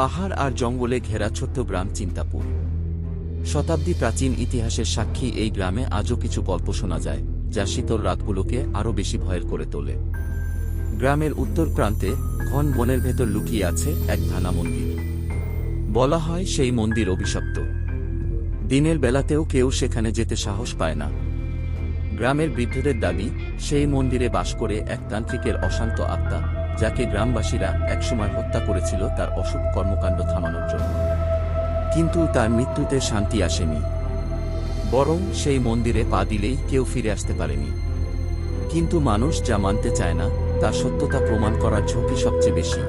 পাহাড় আর জঙ্গলে ঘেরা ছোট্ট গ্রাম চিন্তাপুর। শতাব্দী প্রাচীন ইতিহাসের সাক্ষী এই গ্রামে আজও কিছু গল্প শোনা যায়, যা শীতল রাতগুলোকে আরও বেশি ভয়ের করে তোলে। গ্রামের উত্তর প্রান্তে ঘন বনের ভেতর লুকিয়ে আছে এক ধানা মন্দির। বলা হয় সেই মন্দির অভিশপ্ত। দিনের বেলাতেও কেউ সেখানে যেতে সাহস পায় না। গ্রামের বৃদ্ধদের দাবি, সেই মন্দিরে বাস করে এক তান্ত্রিকের অশান্ত আত্মা যাকে গ্রামবাসীরা একসময় হত্যা করেছিল তার অশুভ কর্মকাণ্ড থামানোর জন্য। কিন্তু তার মৃত্যুতে শান্তি আসেনি। বরং সেই মন্দিরে পা দিলেই কেউ ফিরে আসতে পারেনি। কিন্তু মানুষ যা মানতে চায় না তার সত্যতা প্রমাণ করার ঝুঁকি সবচেয়ে বেশি।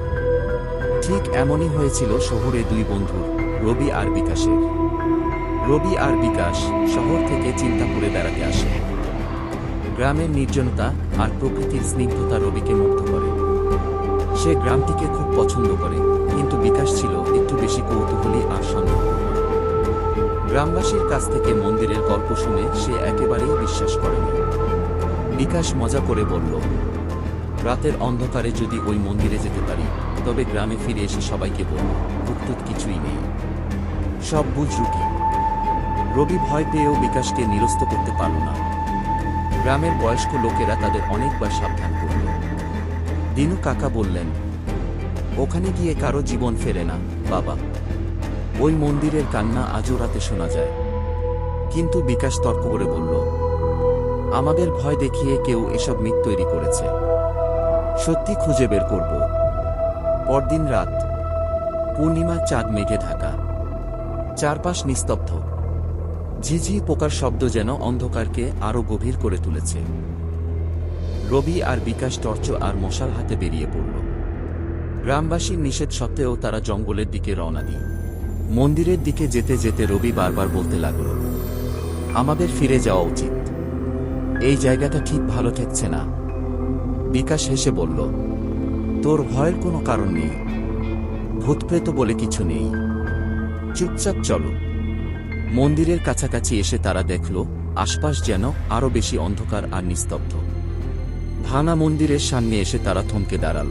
ঠিক এমনই হয়েছিল শহরে দুই বন্ধুর, রবি আর বিকাশের। রবি আর বিকাশ শহর থেকে চিন্তা করে বেড়াতে আসে। গ্রামের নির্জনতা আর প্রকৃতির স্নিগ্ধতা রবিকে মুগ্ধ করে। সে গ্রামটিকে খুব পছন্দ করে, কিন্তু বিকাশ ছিল একটু বেশি কৌতূহলী আর সন্দেহপূর্ণ গ্রামবাসীর কাছ থেকে মন্দিরের গল্প শুনে সে একেবারেই বিশ্বাস করেনি। বিকাশ মজা করে বলল, রাতের অন্ধকারে যদি ওই মন্দিরে যেতে পারি, তবে গ্রামে ফিরে এসে সবাইকে বলব, ভুক্তুত কিছুই নেই। সব বুঝ রুটি রবি ভয় পেয়েও বিকাশকে নিরস্ত করতে পারল না। গ্রামের বয়স্ক লোকেরা তাদের অনেকবার সাবধান দিনু কাকা বললেন, ওখানে গিয়ে কারও জীবন ফেরে না, বাবা। ওই মন্দিরের কান্না আজও রাতে শোনা যায়। কিন্তু বিকাশ তর্ক করে বলল, আমাদের ভয় দেখিয়ে কেউ এসব মিথ তৈরি করেছে। সত্যি খুঁজে বের করব। পরদিন রাত পূর্ণিমা চাঁদ মেঘে ঢাকা। চারপাশ নিস্তব্ধ। ঝিঝি পোকার শব্দ যেন অন্ধকারকে আরও গভীর করে তুলেছে। রবি আর বিকাশ টর্চ আর মশাল হাতে বেরিয়ে পড়ল। গ্রামবাসীর নিষেধ সত্ত্বেও তারা জঙ্গলের দিকে রওনা দিল। মন্দিরের দিকে যেতে যেতে রবি বারবার বলতে লাগল, আমাদের ফিরে যাওয়া উচিত। এই জায়গাটা ঠিক ভালো ঠেকছে না। বিকাশ হেসে বলল, তোর ভয়ের কোনো কারণ নেই। ভূতপ্রেত বলে কিছু নেই। চুপচাপ চলো। মন্দিরের কাছাকাছি এসে তারা দেখল, আশপাশ যেন আরও বেশি অন্ধকার আর নিস্তব্ধ। ভাঙা মন্দিরের সামনে এসে তারা থমকে দাঁড়াল।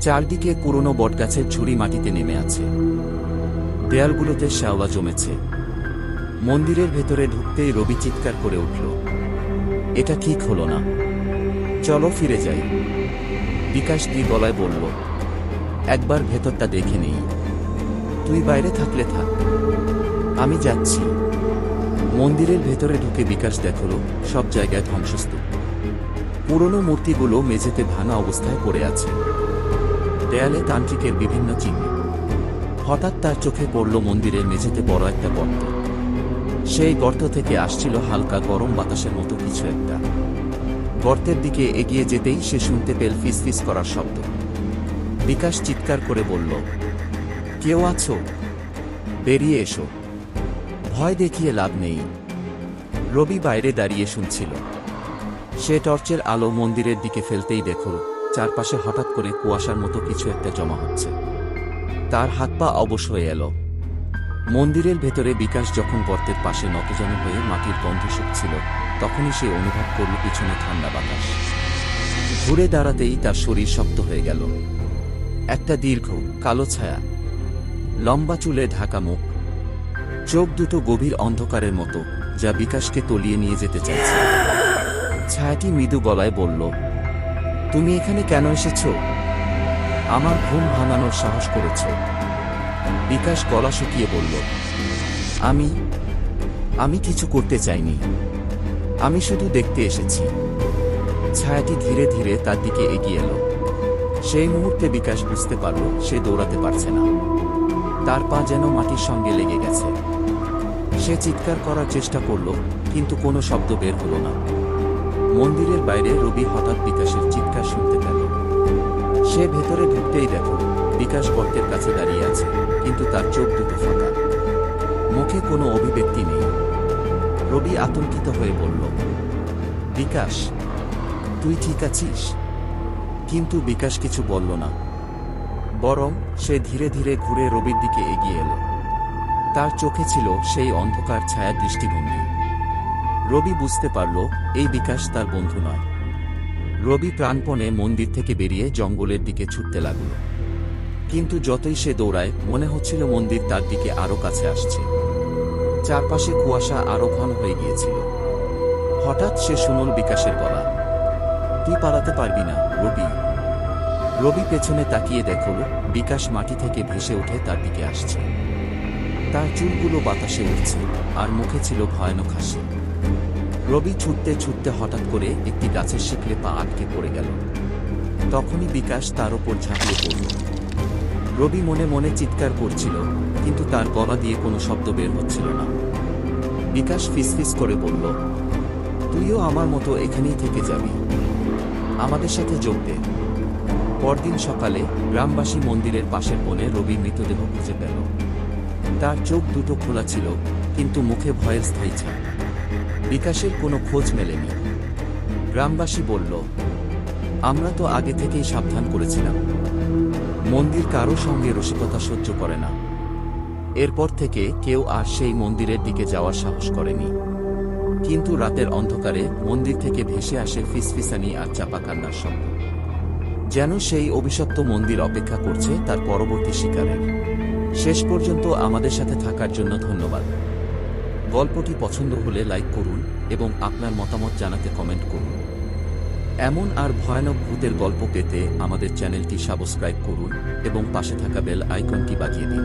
চারদিকে পুরনো বটগাছের ঝুড়ি মাটিতে নেমে আছে। দেয়ালগুলোতে শ্যাওলা জমেছে। মন্দিরের ভেতরে ঢুকতেই রবি চিৎকার করে উঠল, এটা ঠিক হলো না। চলো ফিরে যাই। বিকাশ দি গলায় বলল, একবার ভেতরটা দেখে নেই। তুই বাইরে থাকলে থাক। আমি যাচ্ছি। মন্দিরের ভেতরে ঢুকে বিকাশ দেখল, সব জায়গায় ধ্বংসস্তূপ। পুরনো মূর্তিগুলো মেঝেতে ভাঙা অবস্থায় পড়ে আছে। দেয়ালে তান্ত্রিকের বিভিন্ন চিহ্ন। হঠাৎ তার চোখে পড়ল মন্দিরের মেঝেতে বড় একটা গর্ত। সেই গর্ত থেকে আসছিল হালকা গরম বাতাসের মতো কিছু একটা। গর্তের দিকে এগিয়ে যেতেই সে শুনতে পেল ফিসফিস করার শব্দ। বিকাশ চিৎকার করে বলল, কেউ আছো? বেরিয়ে এসো। ভয় দেখিয়ে লাভ নেই। রবি বাইরে দাঁড়িয়ে শুনছিল। সে টর্চের আলো মন্দিরের দিকে ফেলতেই দেখল, চারপাশে হঠাৎ করে কুয়াশার মতো কিছু একটা জমা হচ্ছে। তার হাত পা অবশ হয়ে এলো। মন্দিরের ভেতরে বিকাশ যখন গর্তের পাশে নতজন হয়ে মাটির গন্ধ শুকছিল, তখনই সে অনুভব করল পিছনে ঠান্ডা বাতাস। ঘুরে দাঁড়াতেই তার শরীর শক্ত হয়ে গেল। একটা দীর্ঘ, কালো ছায়া। লম্বা চুলে ঢাকা মুখ। চোখ দুটো গভীর অন্ধকারের মতো, যা বিকাশকে তলিয়ে নিয়ে যেতে চাইছে। ছায়াটি মৃদু গলায় বলল, তুমি এখানে কেন এসেছ? আমার ঘুম ভাঙানোর সাহস করেছ। বিকাশ গলা শুকিয়ে বলল, আমি আমি কিছু করতে চাইনি। আমি শুধু দেখতে এসেছি। ছায়াটি ধীরে ধীরে তার দিকে এগিয়ে এলো। সেই মুহূর্তে বিকাশ বুঝতে পারল, সে দৌড়াতে পারছে না। তার পা যেন মাটির সঙ্গে লেগে গেছে। সে চিৎকার করার চেষ্টা করল, কিন্তু কোনো শব্দ বের হলো না। মন্দিরের বাইরে রবি হঠাৎ বিকাশের চিৎকার শুনতে পেল। সে ভেতরে ঢুকতেই দেখো, বিকাশ গর্তের কাছে দাঁড়িয়ে আছে, কিন্তু তার চোখ দুটো ফাঁকা। মুখে কোনো অভিব্যক্তি নেই। রবি আতঙ্কিত হয়ে বলল, বিকাশ, তুই ঠিক আছিস? কিন্তু বিকাশ কিছু বলল না। বরং সে ধীরে ধীরে ঘুরে রবির দিকে এগিয়ে এলো। তার চোখে ছিল সেই অন্ধকার ছায়া দৃষ্টিভঙ্গি। রবি বুঝতে পারল, এই বিকাশ তার বন্ধু নয়। রবি প্রাণপণে মন্দির থেকে বেরিয়ে জঙ্গলের দিকে ছুটতে লাগল। কিন্তু যতই সে দৌড়ায়, মনে হচ্ছিল মন্দির তার দিকে আরও কাছে আসছে। চারপাশে কুয়াশা আরও ঘন হয়ে গিয়েছিল। হঠাৎ সে শুনল বিকাশের গলা। তুই পালাতে পারবি না, রবি। রবি পেছনে তাকিয়ে দেখল, বিকাশ মাটি থেকে ভেসে উঠে তার দিকে আসছে। তার চুলগুলো বাতাসে উঠছে আর মুখে ছিল ভয়ানক হাসি। রবি ছুটতে ছুটতে হঠাৎ করে একটি গাছের শিখলে পা আটকে পড়ে গেল। তখনই বিকাশ তার ওপর ঝাঁপিয়ে পড়ল। রবি মনে মনে চিৎকার করছিল, কিন্তু তার গলা দিয়ে কোনো শব্দ বের হচ্ছিল না। বিকাশ ফিসফিস করে বলল, তুইও আমার মতো এখানেই থেকে যাবি। আমাদের সাথে যোগ দে। পরদিন সকালে গ্রামবাসী মন্দিরের পাশের বনে রবি মৃতদেহ খুঁজে পেল। তার চোখ দুটো খোলা ছিল, কিন্তু মুখে ভয়ের স্থায়ী ছাপ বিকাশের কোনো খোঁজ মেলেনি। গ্রামবাসী বলল, আমরা তো আগে থেকেই সাবধান করেছিলাম। মন্দির কারও সঙ্গে রসিকতা সহ্য করে না। এরপর থেকে কেউ আর সেই মন্দিরের দিকে যাওয়ার সাহস করেনি। কিন্তু রাতের অন্ধকারে মন্দির থেকে ভেসে আসে ফিসফিসানি আর চাপা কান্নার শব্দ। যেন সেই অভিশপ্ত মন্দির অপেক্ষা করছে তার পরবর্তী শিকারের। শেষ পর্যন্ত আমাদের সাথে থাকার জন্য ধন্যবাদ। গল্পটি পছন্দ হলে লাইক করুন এবং আপনার মতামত জানাতে কমেন্ট করুন। এমন আর ভয়ানক ভূতের গল্প পেতে আমাদের চ্যানেলটি সাবস্ক্রাইব করুন এবং পাশে থাকা বেল আইকনটি বাজিয়ে দিন।